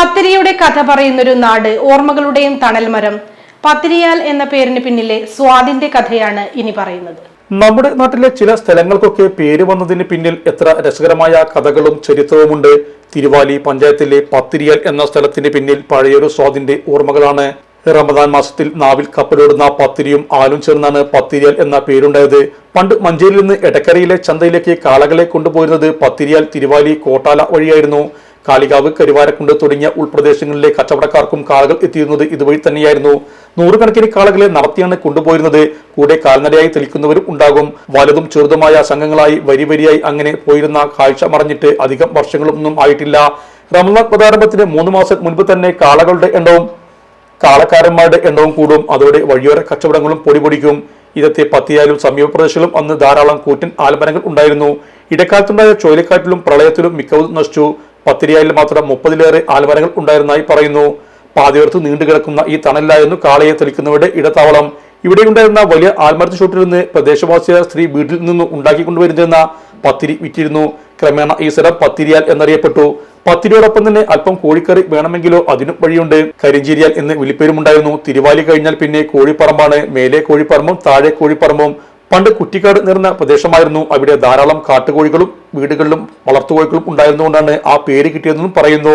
പത്തിരിയുടെ കഥ പറയുന്നൊരു നാട് ഓർമ്മകളുടെയും തണൽമരം. പത്തിരിയാൽ എന്ന പേരിന് പിന്നിലെ സ്വാദിന്റെ കഥയാണ് ഇനി പറയുന്നത്. നമ്മുടെ നാട്ടിലെ ചില സ്ഥലങ്ങൾക്കൊക്കെ പേര് വന്നതിന് പിന്നിൽ എത്ര രസകരമായ കഥകളും ചരിത്രവുമുണ്ട്. തിരുവാലി പഞ്ചായത്തിലെ പത്തിരിയാൽ എന്ന സ്ഥലത്തിന് പിന്നിൽ പഴയൊരു സ്വാദിന്റെ ഓർമ്മകളാണ്. റമദാൻ മാസത്തിൽ നാവിൽ കപ്പലോടുന്ന പത്തിരിയും ആലും ചേർന്നാണ് പത്തിരിയാൽ എന്ന പേരുണ്ടായത്. പണ്ട് മഞ്ചേരിയിൽ നിന്ന് എടക്കരയിലെ ചന്തയിലേക്ക് കാളകളെ കൊണ്ടുപോയിരുന്നത് പത്തിരിയാൽ തിരുവാലി കോട്ടാല വഴിയായിരുന്നു. കാളികാവ് കരുവാരക്കുണ്ട് തുടങ്ങിയ ഉൾപ്രദേശങ്ങളിലെ കച്ചവടക്കാർക്കും കാളകൾ എത്തിയിരുന്നത് ഇതുവഴി തന്നെയായിരുന്നു. നൂറുകണക്കിന് കാളകളെ നടത്തിയാണ് കൊണ്ടുപോയിരുന്നത്. കൂടെ കാൽനടയായി തെളിക്കുന്നവരും ഉണ്ടാകും. വലുതും ചെറുതുമായ സംഘങ്ങളായി വരി വരിയായി അങ്ങനെ പോയിരുന്ന കാഴ്ച മറഞ്ഞിട്ട് അധികം വർഷങ്ങളൊന്നും ആയിട്ടില്ല. റമദാൻ പ്രതാരംഭത്തിന് മൂന്ന് മാസം മുൻപ് തന്നെ കാളകളുടെ എണ്ണവും കാളക്കാരന്മാരുടെ എണ്ണവും കൂടും. അതോടെ വഴിയോര കച്ചവടങ്ങളും പൊടിപൊടിക്കും. ഇതത്തെ പത്തിയാലും സമീപ പ്രദേശങ്ങളും അന്ന് ധാരാളം കൂറ്റൻ ആൽമരങ്ങൾ ഉണ്ടായിരുന്നു. ഇടക്കാലത്തുണ്ടായ ചുഴലിക്കാറ്റിലും പ്രളയത്തിലും മിക്കവും നശിച്ചു. പത്തിരിയാലിൽ മാത്രം മുപ്പതിലേറെ ആൽമരങ്ങൾ ഉണ്ടായിരുന്നതായി പറയുന്നു. പാതയോർത്ത് നീണ്ടുകിടക്കുന്ന ഈ തണലിലായിരുന്നു കാളയെ തെളിക്കുന്നവരുടെ ഇടത്താവളം. ഇവിടെയുണ്ടായിരുന്ന വലിയ ആൽമരത്ത് ചൂട്ടിരുന്ന് പ്രദേശവാസിയായ സ്ത്രീ വീട്ടിൽ നിന്നും ഉണ്ടാക്കിക്കൊണ്ടുവരുന്ന പത്തിരി വിറ്റിരുന്നു. ക്രമേണ ഈ സ്ഥലം പത്തിരിയാൽ എന്നറിയപ്പെട്ടു. പത്തിരിയോടൊപ്പം തന്നെ അല്പം കോഴിക്കറി വേണമെങ്കിലോ അതിനും വഴിയുണ്ട്. കരിഞ്ചീരിയാൽ എന്ന് വിളിപ്പേരുമുണ്ടായിരുന്നു. തിരുവാലി കഴിഞ്ഞാൽ പിന്നെ കോഴിപ്പറമ്പാണ്. മേലെ കോഴിപ്പറമ്പും താഴെ കോഴിപ്പറമ്പും. പണ്ട് കുറ്റിക്കാട് നിറഞ്ഞ പ്രദേശമായിരുന്നു. അവിടെ ധാരാളം കാട്ടുകോഴികളും വീടുകളിലും വളർത്തുകോഴികളും ഉണ്ടായിരുന്നുകൊണ്ടാണ് ആ പേര് കിട്ടിയതെന്നും പറയുന്നു.